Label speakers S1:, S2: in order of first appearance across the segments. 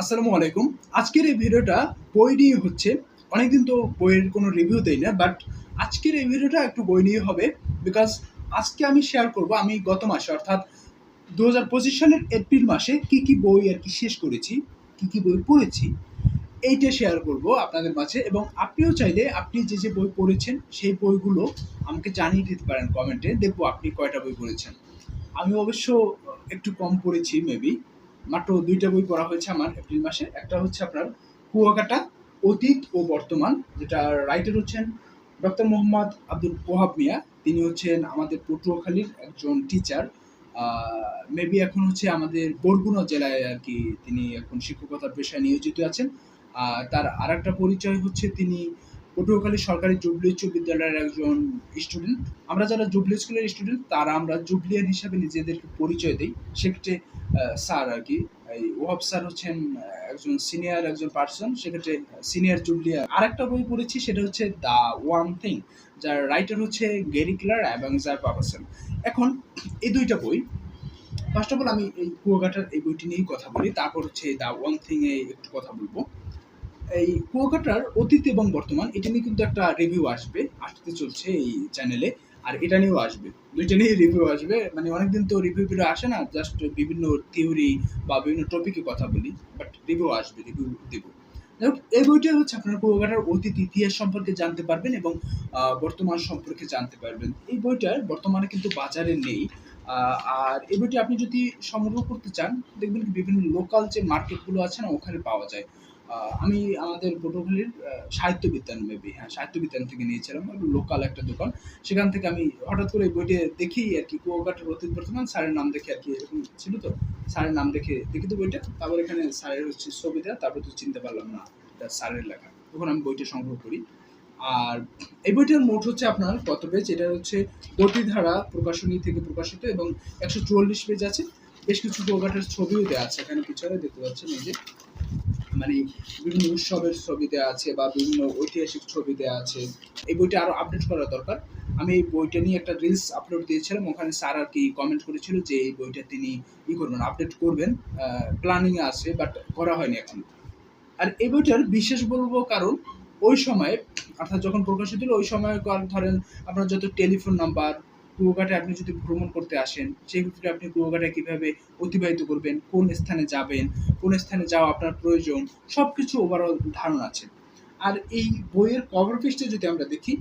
S1: আসসালামু আলাইকুম। আজকের এই ভিডিওটা বই নিয়ে হচ্ছে। অনেকদিন তো বইয়ের কোনো রিভিউ দেই না বাট আজকের এই ভিডিওটা একটু বই নিয়ে হবে বিকজ আজকে আমি শেয়ার করব, আমি গত মাসে, অর্থাৎ দু হাজার পঁচিশ সালের এপ্রিল মাসে কি কি বই আর কি শেষ করেছি, কি কি বই পড়েছি, এইটা শেয়ার করব আপনাদের মাঝে এবং আপনিও চাইলে আপনি যে যে বই পড়েছেন, সেই বইগুলো আমাকে জানিয়ে দিতে পারেন কমেন্টে দেখব আপনি কয়টা বই পড়েছেন। আমি অবশ্য একটু কম পড়েছি মেবি মাত্র দুইটা বই পড়া হয়েছে আমার এপ্রিল মাসে। একটা হচ্ছে আপনার কুয়াকাটা, অতীত ও বর্তমান, যেটা রাইটার হচ্ছেন ডক্টর মোহাম্মদ আব্দুল ওহাব মিয়া। তিনি হচ্ছেন আমাদের পটুয়াখালীর একজন টিচার মেবি এখন হচ্ছে আমাদের বরগুনা জেলায় আর কি তিনি এখন শিক্ষকতার পেশায় নিয়োজিত আছেন। আর তার আর একটা পরিচয় হচ্ছে তিনি পটুয়াখালী সরকারি জুবলি উচ্চ বিদ্যালয়ের একজন স্টুডেন্ট আমরা যারা জুবলি স্কুলের স্টুডেন্ট তারা আমরা জুবলিয়ান হিসাবে নিজেদেরকে পরিচয় দিই। সেক্ষেত্রে স্যার আর কি, এই স্যার হচ্ছেন একজন সিনিয়র একজন পার্সন সেক্ষেত্রে সিনিয়র জুবলিয়ার আর একটা বই পড়েছি, সেটা হচ্ছে দ্য ওয়ান থিং যার রাইটার হচ্ছে গেরি ক্লার এবং জায় পাপাসন এখন, এই দুইটা বই ফার্স্ট অফ অল আমি এই কুয়াকাটার এই বইটি নিয়েই কথা বলি, তারপর হচ্ছে দ্য ওয়ান থিং এ একটু কথা বলব। এই কুয়াকাটার অতীত এবং বর্তমান এটা নিয়ে কিন্তু একটা রিভিউ আসবে আসতে চলছে এই চ্যানেলে আর এটা নিয়েও আসবে। দুইটা নিয়ে রিভিউ আসবে মানে অনেকদিন তো রিভিউ ভিডিও আসে না জাস্ট বিভিন্ন থিওরি বা বিভিন্ন টপিকে কথা বলি বাট রিভিউ আসবে রিভিউ দেব। যাই হোক, এই বইটা হচ্ছে আপনার কুয়াকাটার অতীত ইতিহাস সম্পর্কে জানতে পারবেন এবং বর্তমান সম্পর্কে জানতে পারবেন। এই বইটার বর্তমানে কিন্তু বাজারে নেই আর এই বইটি আপনি যদি সংগ্রহ করতে চান দেখবেন বিভিন্ন লোকাল যে মার্কেটগুলো আছে না ওখানে পাওয়া যায়। আমি আমাদের পটুয়াখালীর সাহিত্য বিজ্ঞান মেবি হ্যাঁ সাহিত্য বিজ্ঞান থেকে নিয়েছিলাম লোকাল একটা দোকান। সেখান থেকে আমি হঠাৎ করে বইটি দেখি, আর কি, কুয়াকাটার অতীত বর্তমান, স্যারের নাম দেখে আর কি এরকম ছিল তো। স্যারের নাম দেখে দেখি তো বইটা, তারপর এখানে স্যারের হচ্ছে ছবি দেওয়া তারপর তো চিনতে পারলাম না, এটা স্যারের লেখা। তখন আমি বইটা সংগ্রহ করি। আর এই বইটার মোট হচ্ছে আপনার কত পেজ? এটা হচ্ছে গতিধারা প্রকাশনী থেকে প্রকাশিত এবং একশো চুয়াল্লিশ পেজ আছে। বেশ কিছু কুয়াকাটার ছবিও দেওয়া আছে, এখানে পিছনে দেখতে পাচ্ছেন এই যে। মানে বিভিন্ন উৎসবের ছবি দেওয়া আছে বা বিভিন্ন ঐতিহাসিক ছবি দেওয়া আছে। এই বইটা আরও আপডেট করা দরকার। আমি এই বইটা নিয়ে একটা রিলস আপলোড দিয়েছিলাম, ওখানে স্যার আর কি কমেন্ট করেছিল যে এই বইটা তিনি ই করবেন আপডেট করবেন। প্ল্যানিং আছে বাট করা হয়নি এখন। আর এই বইটার বিশেষ বলব কারণ, ওই সময়, অর্থাৎ যখন প্রকাশিত হলো, ওই সময় ধরেন আপনার যত টেলিফোন নাম্বার কুয়াকাটায় আপনি যদি ভ্রমণ করতে আসেন, সেই ক্ষেত্রে আপনি কুয়াকাটায় কীভাবে অতিবাহিত করবেন, কোন স্থানে যাবেন, কোন স্থানে যাওয়া আপনার প্রয়োজন সব কিছু ওভারঅল ধারণা আছে। আর এই বইয়ের কভার পেজটা যদি আমরা দেখি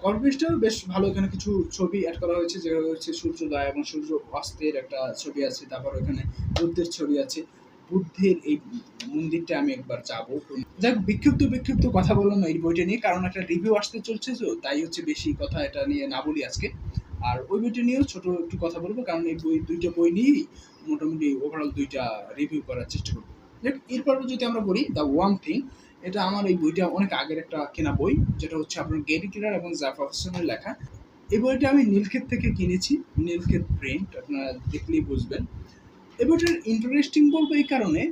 S1: কভার পেজটাও বেশ ভালো, এখানে কিছু ছবি অ্যাড করা হয়েছে যে হচ্ছে সূর্যোদয় এবং সূর্য অস্তের একটা ছবি আছে, তারপর এখানে বুদ্ধের ছবি আছে। বুদ্ধের এই মন্দিরটা আমি একবার যাব। যাক বিক্ষিপ্ত বিক্ষিপ্ত কথা বললাম এই বইটা নিয়ে, কারণ একটা রিভিউ আসতে চলছে, তো তাই হচ্ছে বেশি কথা এটা নিয়ে না বলি আজকে। আর ওই বইটা নিয়েও ছোট একটু কথা বলব, কারণ এই বই দুইটা বই নিয়েই মোটামুটি ওভারঅল দুইটা রিভিউ করার চেষ্টা করব। এরপর যদি আমরা বলি দ্য ওয়ান থিং এটা আমার এই বইটা অনেক আগের একটা কেনা বই, যেটা হচ্ছে আপনার গেরি কিলার এবং জাফর হোসেনের লেখা। এই বইটা আমি নীলক্ষেত থেকে কিনেছি নীলক্ষেত প্রিন্ট আপনারা দেখলেই বুঝবেন। এই বইটার ইন্টারেস্টিং বলব এই কারণে,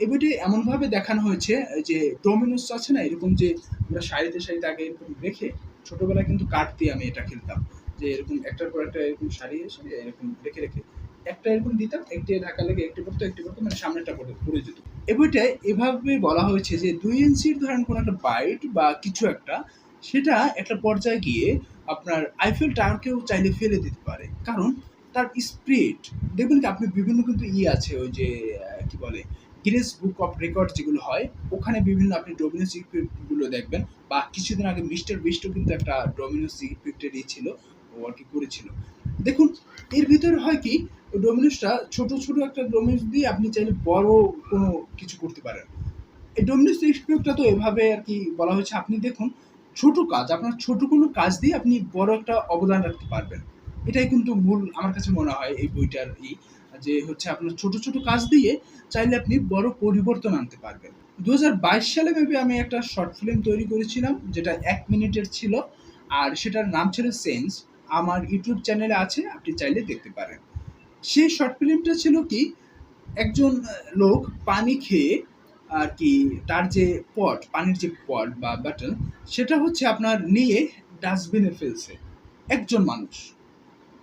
S1: এই বইটি এমনভাবে দেখানো হয়েছে যে ডোমিনোস আছে না, এরকম যে আমরা সারিতে সারিতে আগে এরকম রেখে ছোটবেলায় কিন্তু কাঠ দিয়ে আমি এটা খেলতাম। যে এরকম একটার পর একটা এরকম সারিয়ে সারিয়ে এরকম রেখে রেখে একটা এরকম দিতাম, একটি ঢাকা লেগে একটি পড়তো একটি পড়তো মানে সামনেটা পড়ে পড়ে যেত। এই বইটায় এভাবে বলা হয়েছে যে দুই ইঞ্চির ধরেন কোনো একটা বাইট বা কিছু একটা, সেটা একটা পর্যায়ে গিয়ে আপনার আইফেল টাওয়ারকেও চাইলে ফেলে দিতে পারে। কারণ তার স্পিড, দেখবেন কি আপনি বিভিন্ন কিন্তু ই আছে ওই যে কি বলে গিনেস বুক অফ রেকর্ড যেগুলো হয়, ওখানে বিভিন্ন আপনি ডোমিনোসগুলো দেখবেন, বা কিছুদিন আগে মিস্টার বিস্টও কিন্তু একটা ডোমিনোস ইফেক্টের ই ছিল আর কি করেছিল। দেখুন, এর ভিতরে হয় কি ডোমিনোসটা ছোট ছোট একটা ডোমিনোস দিয়ে আপনি চাইলে বড় কোনো কিছু করতে পারেন। এই ডোমিনোস ইফেক্টটা তো এভাবে আর কি বলা হয়েছে। আপনি দেখুন, ছোট কাজ, আপনার ছোট কোনো কাজ দিয়ে আপনি বড় একটা অবদান রাখতে পারবেন। এটাই কিন্তু মূল, আমার কাছে মনে হয় এই বইটার ই, যে হচ্ছে আপনার ছোট ছোট কাজ দিয়ে চাইলে আপনি বড় পরিবর্তন আনতে পারবেন। দু হাজার বাইশ সালে মেবি আমি একটা শর্ট ফিল্ম তৈরি করেছিলাম, যেটা এক মিনিটের ছিল, আর সেটার নাম ছিল সেন্স আমার ইউটিউব চ্যানেলে আছে, আপনি চাইলে দেখতে পারেন। সেই শর্ট ফিল্মটা ছিল কি, একজন লোক পানি খেয়ে আর কি তার যে পট, পানির যে পট বা বাটন সেটা হচ্ছে আপনার নিয়ে ডাস্টবিনে ফেলছে। একজন মানুষ।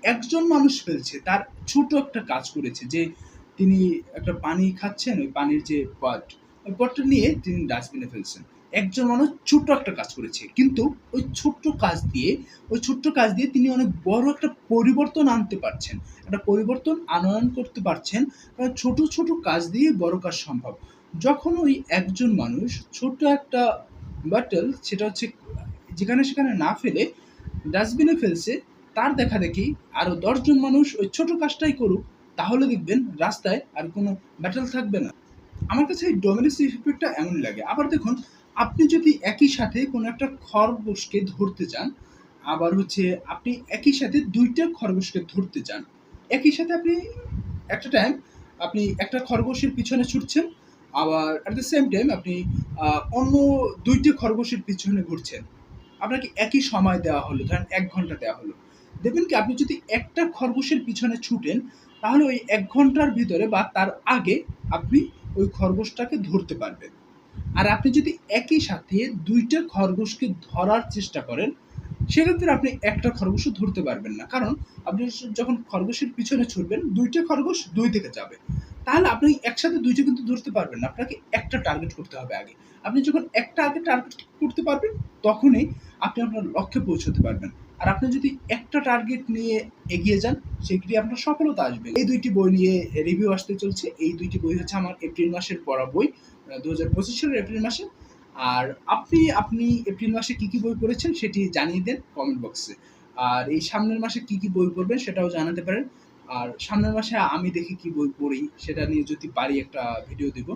S1: একজন মানুষ ফেলছে, তার ছোট একটা কাজ করেছে যে তিনি একটা পানি খাচ্ছেন, ওই পানির যে পট, ওই পটটা নিয়ে তিনি ডাস্টবিনে ফেলছেন। একজন মানুষ ছোট্ট একটা কাজ করেছে। কিন্তু ওই ছোট্ট কাজ দিয়ে, ওই ছোট্ট কাজ দিয়ে তিনি অনেক বড় একটা পরিবর্তন আনতে পারছেন। একটা পরিবর্তন আনয়ন করতে পারছেন। কারণ ছোট ছোট কাজ দিয়ে বড় কাজ সম্ভব। যখন ওই একজন মানুষ ছোট্ট একটা বাটল সেটা হচ্ছে যেখানে সেখানে না ফেলে ডাস্টবিনে ফেলছে, তার দেখা দেখি আরও দশজন মানুষ ওই ছোট কাজটাই করুক, তাহলে দেখবেন রাস্তায় আর কোনো ব্যাটেল থাকবে না। আমার কাছে এই ডোমিনেন্স ইফেক্টটা এমন লাগে। আবার দেখুন আপনি যদি একই সাথে কোনো একটা খরগোশকে ধরতে চান, আবার হচ্ছে আপনি একই সাথে দুইটা খরগোশকে ধরতে চান, একই সাথে আপনি একটা টাইম আপনি একটা খরগোশের পিছনে ছুটছেন, আবার অ্যাট দ্য সেম টাইম আপনি অন্য দুইটি খরগোশের পিছনে ঘুরছেন, আপনাকে একই সময় দেওয়া হলো, ধরেন এক ঘণ্টা দেওয়া হলো। দেখবেন কি, আপনি যদি একটা খরগোশের পিছনে ছুটেন, তাহলে ওই এক ঘণ্টার ভিতরে বা তার আগে আপনি ওই খরগোশটাকে ধরতে পারবেন। আর আপনি যদি একই সাথে দুইটা খরগোশকে ধরার চেষ্টা করেন, সেক্ষেত্রে আপনি একটা খরগোশও ধরতে পারবেন না। কারণ আপনি যখন খরগোশের পিছনে ছুটবেন, দুইটা খরগোশ দুই দিকে যাবে। তাহলে আপনি একসাথে দুইটা কিন্তু ধরতে পারবেন না। আপনাকে একটা টার্গেট করতে হবে আগে। আপনি যখন একটা আগে টার্গেট করতে পারবেন, তখনই আপনি আপনার লক্ষ্যে পৌঁছতে পারবেন। আর আপনি যদি একটা টার্গেট নিয়ে এগিয়ে যান সেটি আপনার সফলতা আসবে। এই দুইটি বই নিয়ে রিভিউ আসতে চলছে। এই দুইটি বই হচ্ছে আমার এপ্রিল মাসের পড়া বই। দু হাজার এপ্রিল মাসে। আর আপনি আপনি এপ্রিল মাসে কি কি বই পড়েছেন সেটি জানিয়ে দেন কমেন্ট বক্সে আর এই সামনের মাসে কি কি বই পড়বেন সেটাও জানাতে পারেন। আর সামনের মাসে আমি দেখি কি বই পড়ি সেটা নিয়ে যদি পারি একটা ভিডিও দিব।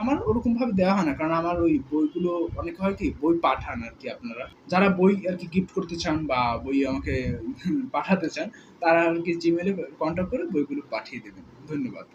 S1: আমার ওরকম ভাবে দেওয়া হয় না, কারণ আমার ওই বইগুলো অনেক হয় কি, বই পাঠান আর কি আপনারা। যারা বই আর কি গিফট করতে চান বা বই আমাকে পাঠাতে চান, তারা আর কি জিমেলে কন্ট্যাক্ট করে বইগুলো পাঠিয়ে দেবেন। ধন্যবাদ।